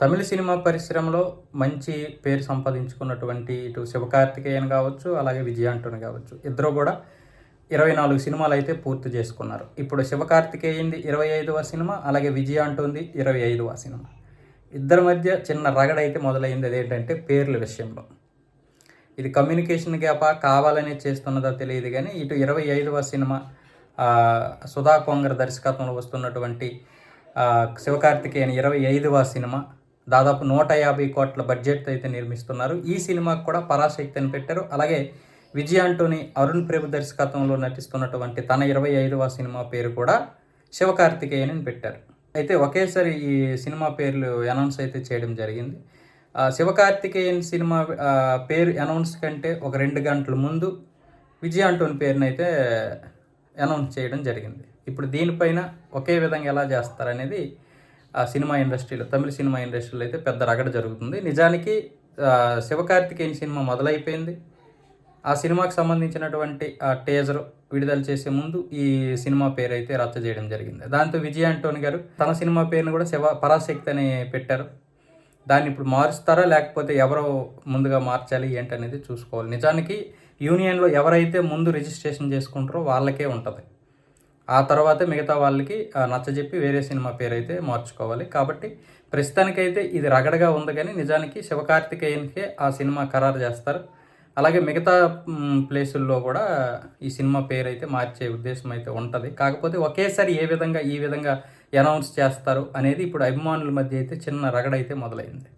తమిళ cinema పరిశ్రమలో మంచి పేరు సంపాదించుకున్నటువంటి ఇటు శివకార్తికేయన్ కావచ్చు అలాగే విజయాంటుని కావచ్చు ఇద్దరు కూడా ఇరవై నాలుగు సినిమాలు అయితే పూర్తి చేసుకున్నారు. ఇప్పుడు శివకార్తికేయంది ఇరవై ఐదవ సినిమా అలాగే విజయ ఆంటోంది ఇరవై ఐదవ సినిమా. ఇద్దరి మధ్య చిన్న రగడ అయితే మొదలైంది అదేంటంటే పేర్ల విషయంలో. ఇది కమ్యూనికేషన్ గ్యాపా కావాలని చేస్తున్నదో తెలియదు కానీ ఇటు ఇరవై ఐదవ సినిమా సుధా కొంగర్ దర్శకత్వంలో వస్తున్నటువంటి శివకార్తికేయన్ ఇరవై ఐదవ సినిమా దాదాపు నూట యాభై కోట్ల బడ్జెట్ అయితే నిర్మిస్తున్నారు. ఈ సినిమాకు కూడా పరాశక్తి అని పెట్టారు. అలాగే విజయ్ ఆంటోని అరుణ్ ప్రభు దర్శకత్వంలో నటిస్తున్నటువంటి తన ఇరవై ఐదవ సినిమా పేరు కూడా శివకార్తికేయన్ అని పెట్టారు. అయితే ఒకేసారి ఈ సినిమా పేర్లు అనౌన్స్ అయితే చేయడం జరిగింది. ఆ, శివకార్తికేయన్ సినిమా పేరు అనౌన్స్ కంటే ఒక రెండు గంటల ముందు విజయ్ ఆంటోని పేరునైతే అనౌన్స్ చేయడం జరిగింది. ఇప్పుడు దీనిపైన ఒకే విధంగా ఎలా చేస్తారనేది సినిమా ఇండస్ట్రీలో తమిళ సినిమా ఇండస్ట్రీలో అయితే పెద్ద రగడ జరుగుతుంది. నిజానికి శివకార్తికేయన్ సినిమా మొదలైపోయింది. ఆ సినిమాకి సంబంధించినటువంటి ఆ టేజర్ విడుదల చేసే ముందు ఈ సినిమా పేరు అయితే రచ్చ చేయడం జరిగింది. దాంతో విజయ్ అంటోని గారు తన సినిమా పేరుని కూడా శివ పరాశక్తి అని పెట్టారు. దాన్ని ఇప్పుడు మారుస్తారా లేకపోతే ఎవరో ముందుగా మార్చాలి ఏంటనేది చూసుకోవాలి. నిజానికి యూనియన్లో ఎవరైతే ముందు రిజిస్ట్రేషన్ చేసుకుంటారో వాళ్ళకే ఉంటుంది. ఆ తర్వాతే మిగతా వాళ్ళకి నచ్చజెప్పి వేరే సినిమా పేరు అయితే మార్చుకోవాలి. కాబట్టి ప్రస్తుతానికైతే ఇది రగడగా ఉంది కానీ నిజానికి శివకార్తికేయన్కే ఆ సినిమా ఖరారు చేస్తారు. అలాగే మిగతా ప్లేసుల్లో కూడా ఈ సినిమా పేరు అయితే మార్చే ఉద్దేశం అయితే ఉంటుంది. కాకపోతే ఒకేసారి ఏ విధంగా ఈ విధంగా అనౌన్స్ చేస్తారు అనేది ఇప్పుడు అభిమానుల మధ్య అయితే చిన్న రగడ అయితే మొదలైంది.